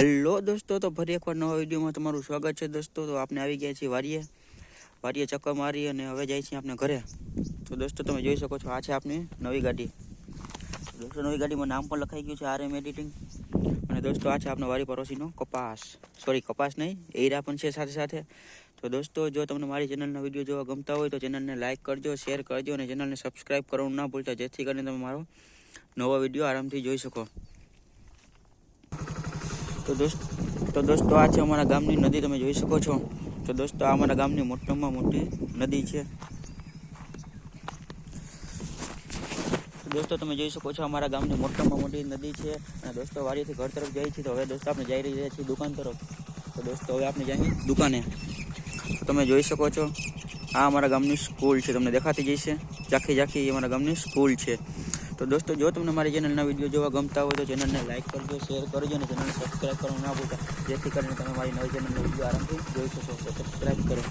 Hello દોસ્તો, તો ફરી એકવાર નવા વિડીયોમાં તમારું સ્વાગત છે દોસ્તો. તો આપણે આવી ગયા છીએ વારીએ વારીએ ચક્કર મારી અને હવે જાય છીએ આપણે ઘરે. તો દોસ્તો, તમે જોઈ શકો છો, આ છે આપની નવી ગાડી. દોસ્તો, નવી ગાડીમાં નામ પણ લખાઈ ગયું છે આર એમ એડિટિંગ અને દોસ્તો, આ છે આપનો વારી પડોશીનો કપાસ. સોરી કપાસ નહીં એરા પણ છે સાથે સાથે. તો દોસ્તો, જો તમને મારી ચેનલના વીડિયો જોવા ગમતા હોય તો ચેનલને લાઇક કરજો, શેર કરજો અને ચેનલને સબસ્ક્રાઇબ કરવાનું ના ભૂલતા, જેથી કરીને તમે મારો નવો વીડિયો આરામથી જોઈ શકો. તો દોસ્ત, તો દોસ્તો આ છે અમારા ગામની નદી, તમે જોઈ શકો છો. તો દોસ્તો આ અમારા ગામની મોટામાં મોટી નદી છે. દોસ્તો તમે જોઈ શકો છો અમારા ગામની મોટામાં મોટી નદી છે. અને દોસ્તો વાડીથી ઘર તરફ જાય છે, તો હવે દોસ્તો આપણે જઈ રહ્યા છીએ દુકાન તરફ. તો દોસ્તો હવે આપણે જઈએ દુકાને. તમે જોઈ શકો છો, આ અમારા ગામની સ્કૂલ છે. તમને દેખાતી જશે ઝાંખી ઝાંખી અમારા ગામની સ્કૂલ છે. તો દોસ્તો, જો તમને મારી ચેનલના વીડિયો જોવા ગમતા હોય તો ચેનલને લાઇક કરજો શેર કરજો અને ચેનલને સબસ્ક્રાઈબ કરવાનું ના ભૂલતા. જેથી કરીને તમે મારી નવી ચેનલનો વીડિયો આરામથી જોઈ શકો તો સબસ્ક્રાઈબ કરો.